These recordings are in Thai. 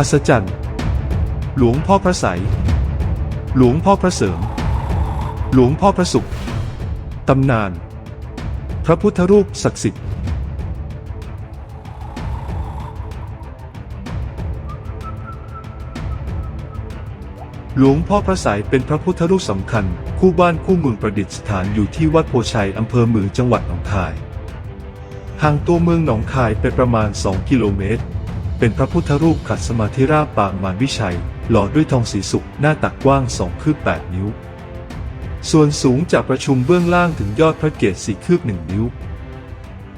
อัศจรรย์ หลวงพ่อพระใสยหลวงพ่อพระเสริม หลวงพ่อพระสุข ตำนาน พระพุทธรูปศักดิ์สิทธิ์ หลวงพ่อพระสายเป็นพระพุทธรูปสำคัญ คู่บ้านคู่เมืองประดิษฐานอยู่ที่วัดโพชัยอำเภอเมืองจังหวัดหนองคายห่างตัวเมืองหนองคายไปประมาณ 2 กิโลเมตร เป็นพระพุทธรูปขัดสมาธิราบปางมารวิชัย หล่อด้วยทองสีสุกหน้าตักกว้าง2คืบ8นิ้ว ส่วนสูงจากประชุมเบื้องล่างถึงยอดพระเกศสี่คืบหนึ่งนิ้ว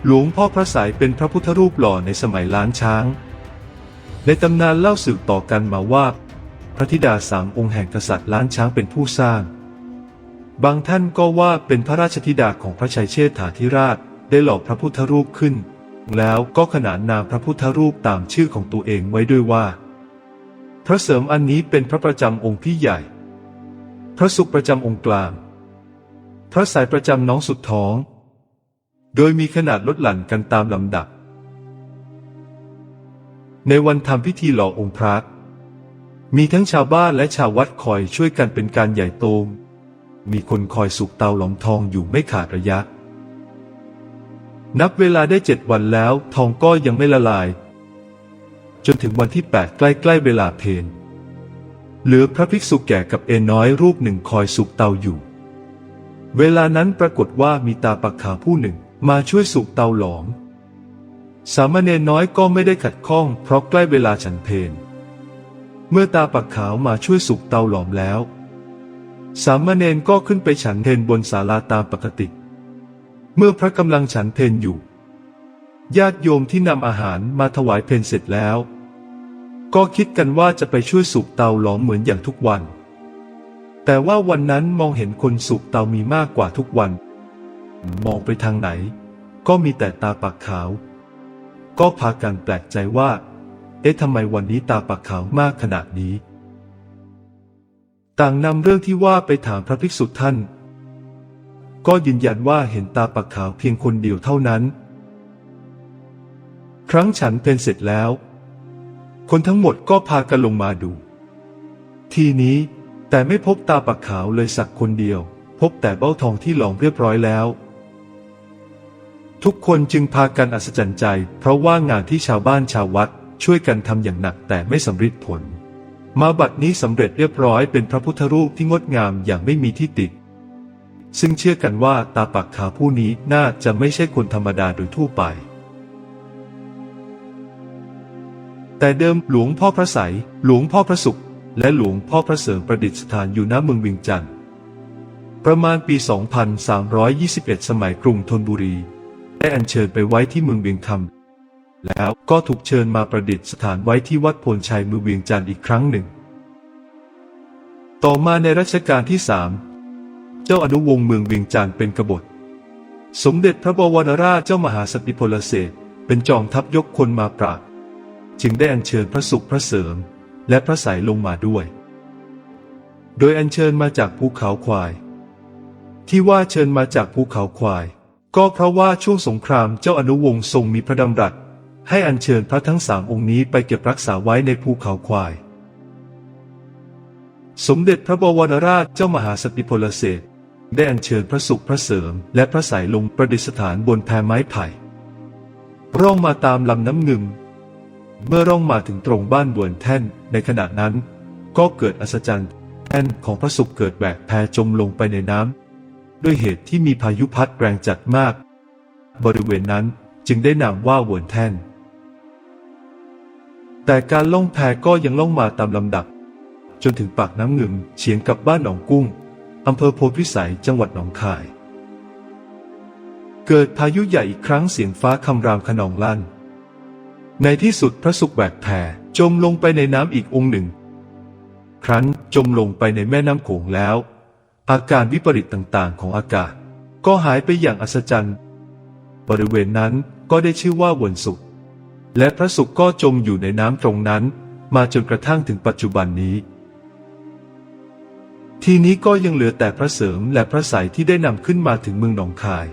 หลวงพ่อพระสายเป็นพระพุทธรูปหล่อในสมัยล้านช้าง ในตำนานเล่าสืบต่อกันมาว่า พระธิดาสามองค์แห่งกษัตริย์ล้านช้างเป็นผู้สร้าง บางท่านก็ว่าเป็นพระราชธิดาของพระชัยเชษฐาธิราชได้หล่อพระพุทธรูปขึ้น แล้วก็ขนานนามพระพุทธรูปตามชื่อของตัวเองไว้ด้วยว่า พระเสริมอันนี้เป็นพระประจำองค์พี่ใหญ่ พระสุขประจำองค์กลาง พระสายประจำน้องสุดท้อง โดยมีขนาดลดหลั่นกันตามลำดับ ในวันทำพิธีหล่อองค์พระมีทั้งชาวบ้านและชาววัดคอยช่วยกันเป็นการใหญ่โตมมีคนคอยสุกเตาหลอมทองอยู่ไม่ขาดระยะ นับเวลาได้เจ็ดวันแล้ว ทองก็ยังไม่ละลาย จนถึงวันที่แปดใกล้ๆเวลาเพลเหลือพระภิกษุแก่กับเอนน้อยรูปหนึ่งคอยสุกเตาอยู่ เวลานั้นปรากฏว่ามีตาปักขาวผู้หนึ่งมาช่วยสุกเตาหลอม สามเณรน้อยก็ไม่ได้ขัดข้อง เพราะใกล้เวลาฉันเพลเมื่อตาปักขาวมาช่วยสุกเตาหลอมแล้ว สามเณรก็ขึ้นไปฉันเพลบนศาลาตามปกติ เมื่อพระกำลังฉันเพลอยู่ ญาติโยมที่นำอาหารมาถวายเพลเสร็จแล้ว ก็คิดกันว่าจะไปช่วยสุกเตาหลอมเหมือนอย่างทุกวัน แต่ว่าวันนั้นมองเห็นคนสุกเตามีมากกว่าทุกวัน มองไปทางไหน ก็มีแต่ตาปักขาว ก็พากันแปลกใจว่า เอ๊ะทำไมวันนี้ตาปักขาวมากขนาดนี้ ต่างนำเรื่องที่ว่าไปถามพระภิกษุท่าน ก็ยืนยันว่าเห็นตาปักขาวเพียงคนเดียวเท่านั้น ครั้งฉันเพลเสร็จแล้ว คนทั้งหมดก็พากันลงมาดู ทีนี้แต่ไม่พบตาปักขาวเลยสักคนเดียว พบแต่เบ้าทองที่หลอมเรียบร้อยแล้ว ทุกคนจึงพากันอัศจรรย์ใจ เพราะว่างานที่ชาวบ้านชาววัดช่วยกันทำอย่างหนักแต่ไม่สำเร็จผล มาบัดนี้สำเร็จเรียบร้อยเป็นพระพุทธรูปที่งดงามอย่างไม่มีที่ติด ซึ่งเชื่อกันว่าตาปักขาวผู้นี้น่าจะไม่ใช่คนธรรมดาโดยทั่วไป แต่เดิมหลวงพ่อพระใสยหลวงพ่อพระสุข และหลวงพ่อพระเสริมประดิษฐานอยู่ณเมืองเวียงจันทร์ประมาณปี 2321 สมัยกรุงธนบุรี ได้อัญเชิญไปไว้ที่เมืองเวียงคำแล้วก็ถูกเชิญมาประดิษฐานไว้ที่วัดโพนชัยเมืองเวียงจันทร์อีกครั้งหนึ่ง ต่อมาในรัชกาลที่สาม จ้าอนุวงศ์เมืองเวียงจันทร์เป็นกบฏ สมเด็จพระบวรราชเจ้ามหาสติพลเสกเป็นจอมทัพยกคนมาปราบ จึงได้อัญเชิญพระสุขพระเสริม และพระสายลงมาด้วย โดยอัญเชิญมาจากภูเขาควาย ที่ว่าเชิญมาจากภูเขาควาย ก็เพราะว่าช่วงสงครามเจ้าอนุวงศ์ทรงมีพระดำรัสให้อัญเชิญพระทั้งสามองค์นี้ไปเก็บรักษาไว้ในภูเขาควาย สมเด็จพระบวรราชเจ้ามหาสติพลเสก ได้อัญเชิญพระสุขพระเสริม และพระสายลงประดิษฐานบนแพไม้ไผ่ร่องมาตามลำน้ำงึมเมื่อร่องมาถึงตรงบ้านบวนแท่นในขณะนั้น ก็เกิดอัศจรรย์แท่นของพระสุขเกิดแหวกแพจมลงไปในน้ำด้วยเหตุที่มีพายุพัดแรงจัดมาก บริเวณนั้นจึงได้นามว่าวนแท่น แต่การล่องแพก็ยังล่องมาตามลำดับ จนถึงปากน้ำงึมเฉียงกับบ้านหนองกุ้ง อำเภอโพธิ์พิสัยจังหวัดหนองคาย เกิดพายุใหญ่อีกครั้งเสียงฟ้าคำรามขนองลั่น ในที่สุดพระสุขแหวกแผ่จมลงไปในน้ำอีกองค์หนึ่ง ครั้นจมลงไปในแม่น้ำโขงแล้ว อาการวิปริตต่างๆ ของอากาศ ก็หายไปอย่างอัศจรรย์ บริเวณนั้นก็ได้ชื่อว่าวนสุข และพระสุขก็จมอยู่ในน้ำตรงนั้น มาจนกระทั่งถึงปัจจุบันนี้ ทีนี้ก็ยังเหลือแต่พระเสริมและพระสายที่ได้นำขึ้นมาถึงเมืองหนองคาย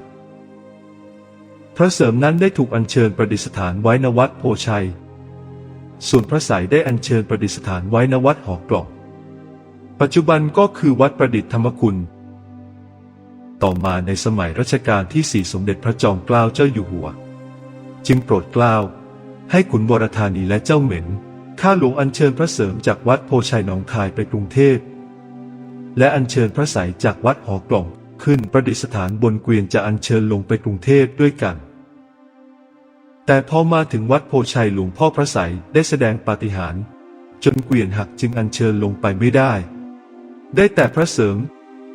พระเสริมนั้นได้ถูกอัญเชิญประดิษฐานไว้ณวัดโพชัย ส่วนพระสายได้อัญเชิญประดิษฐานไว้ณวัดหอกล่องปัจจุบันก็คือวัดประดิษฐ์ธรรมคุณ ต่อมาในสมัยรัชกาลที่สี่สมเด็จพระจอมเกล้าเจ้าอยู่หัว จึงโปรดเกล้าให้ขุนวรธานีและเจ้าเหม็น ข้าหลวงอัญเชิญพระเสริมจากวัดโพชัยหนองคายไปกรุงเทพ และอัญเชิญพระสายจากวัดหอกล่อง ขึ้นประดิษฐานบนเกวียนจะอัญเชิญลงไปกรุงเทพด้วยกัน แต่พอมาถึงวัดโพชัยหลวงพ่อพระสายได้แสดงปาฏิหาริย์จนเกวียนหักจึงอัญเชิญลงไปไม่ได้ ได้แต่พระเสริม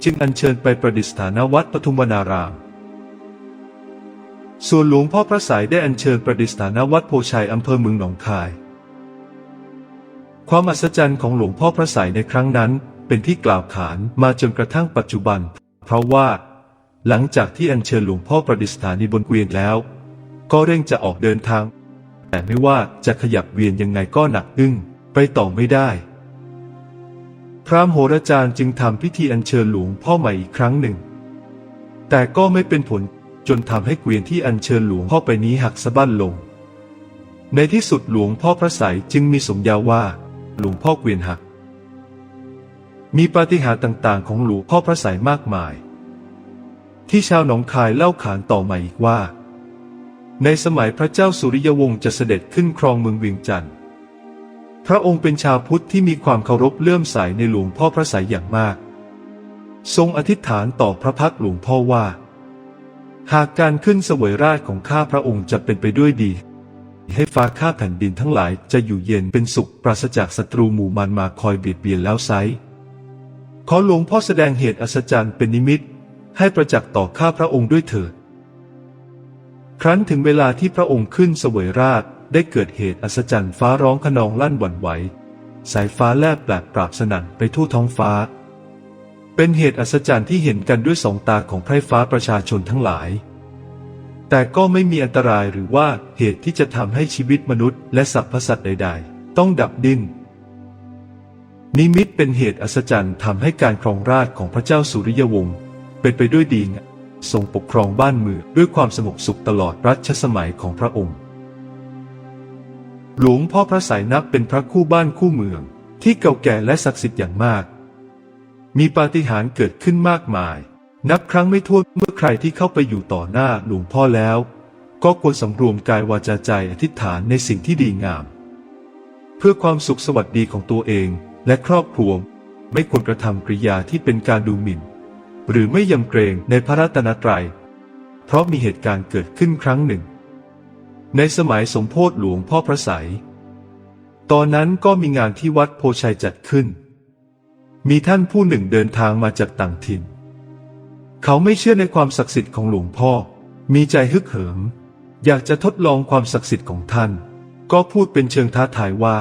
จึงอัญเชิญไปประดิษฐานวัดปทุมวนาราม ส่วนหลวงพ่อพระสายได้อัญเชิญประดิษฐานวัดโพชัยอำเภอเมืองหนองคาย ความอัศจรรย์ของหลวงพ่อพระสายในครั้งนั้น เป็นที่กล่าวขานมาจนกระทั่งปัจจุบัน เพราะว่า หลังจากที่อัญเชิญหลวงพ่อประดิษฐานีบนเกวียนแล้ว ก็เร่งจะออกเดินทาง แต่ไม่ว่าจะขยับเวียนยังไงก็หนักอึ้งไปต่อไม่ได้ พรามโหราจารย์จึงทำพิธีอัญเชิญหลวงพ่อใหม่อีกครั้งหนึ่ง แต่ก็ไม่เป็นผลจนทำให้เกวียนที่อัญเชิญหลวงพ่อไปนี้หักสะบั้นลง ในที่สุดหลวงพ่อพระไสยจึงมีสมญาว่า หลวงพ่อเกวียนหัก มีปาฏิหาริย์ต่างๆ ของหลวงพ่อพระไสยมากมาย ที่ชาวหนองคายเล่าขานต่อมาอีกว่า ในสมัยพระเจ้าสุริยวงศ์จะเสด็จขึ้นครองเมืองเวียงจันทร์พระองค์เป็นชาวพุทธที่มีความเคารพเลื่อมใสในหลวงพ่อพระไสยอย่างมาก ทรงอธิษฐานต่อพระพักหลวงพ่อว่า หากการขึ้นเสวยราชของข้าพระองค์จะเป็นไปด้วยดี ให้ฟ้าข้าแผ่นดินทั้งหลายจะอยู่เย็นเป็นสุขปราศจากศัตรูหมู่มันมาคอยเบียดเบียนแล้วไซ ขอหลวงพ่อแสดงเหตุอัศจรรย์เป็นนิมิต ให้ประจักษ์ต่อข้าพระองค์ด้วยเถิด ครั้นถึงเวลาที่พระองค์ขึ้นเสวยราชได้เกิดเหตุอัศจรรย์ฟ้าร้องขนองลั่นหวั่นไหว สายฟ้าแลบแปลกปราบสนั่นไปทั่วท้องฟ้า เป็นเหตุอัศจรรย์ที่เห็นกันด้วยสองตาของไพร่ฟ้าประชาชนทั้งหลาย แต่ก็ไม่มีอันตรายหรือว่าเหตุที่จะทำให้ชีวิตมนุษย์และสรรพสัตว์ใด ๆ ต้องดับดิ้น นิมิตเป็นเหตุอัศจรรย์ทำให้การครองราชของพระเจ้าสุริยวงศ์เป็นไปด้วยดีทรงปกครองบ้านเมืองด้วยความสงบสุขตลอดรัชสมัยของพระองค์ หลวงพ่อพระสายนับเป็นพระคู่บ้านคู่เมืองที่เก่าแก่และศักดิ์สิทธิ์อย่างมาก มีปาฏิหาริย์เกิดขึ้นมากมาย นับครั้งไม่ถ้วนเมื่อใครที่เข้าไปอยู่ต่อหน้าหลวงพ่อแล้ว ก็ควรสำรวมกายวาจาใจอธิษฐานในสิ่งที่ดีงาม เพื่อความสุขสวัสดีของตัวเอง และครอบครัวไม่ควรกระทำกริยาที่เป็นการดูหมิ่น หรือไม่ยำเกรงในพระรัตนตรัย เพราะมีเหตุการณ์เกิดขึ้นครั้งหนึ่ง ในสมัยสมโพธิหลวงพ่อพระไสยตอนนั้นก็มีงานที่วัดโพชัยจัดขึ้น มีท่านผู้หนึ่งเดินทางมาจากต่างถิ่น เขาไม่เชื่อในความศักดิ์สิทธิ์ของหลวงพ่อ มีใจฮึกเหิม อยากจะทดลองความศักดิ์สิทธิ์ของท่าน ก็พูดเป็นเชิงท้าทายว่า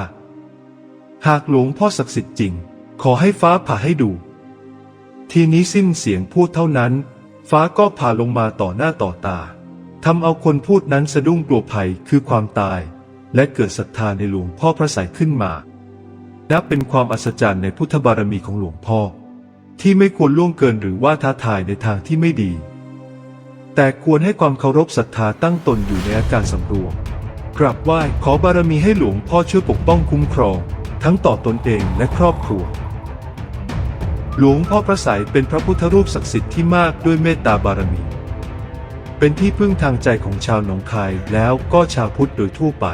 หากหลวงพ่อศักดิ์สิทธิ์จริง ขอให้ฟ้าผ่าให้ดู ทีนี้สิ้นเสียงพูดเท่านั้น ฟ้าก็ผ่าลงมาต่อหน้าต่อตาทำเอาคนพูดนั้นสะดุ้งกลัวภัยคือความตาย และเกิดศรัทธาในหลวงพ่อพระสายขึ้นมานับเป็นความอัศจรรย์ในพุทธบารมีของหลวงพ่อ ที่ไม่ควรล่วงเกินหรือว่าท้าทายในทางที่ไม่ดี แต่ควรให้ความเคารพศรัทธาตั้งตนอยู่ในอาการสำรวมกราบไหว้ขอบารมีให้หลวงพ่อช่วยปกป้องคุ้มครอง ทั้งต่อตนเองและครอบครัว หลวงพ่อพระสัยเป็นพระพุทธรูปศักดิ์สิทธิ์ที่มากด้วยเมตตาบารมี เป็นที่พึ่งทางใจของชาวหนองคายแล้วก็ชาวพุทธโดยทั่วไป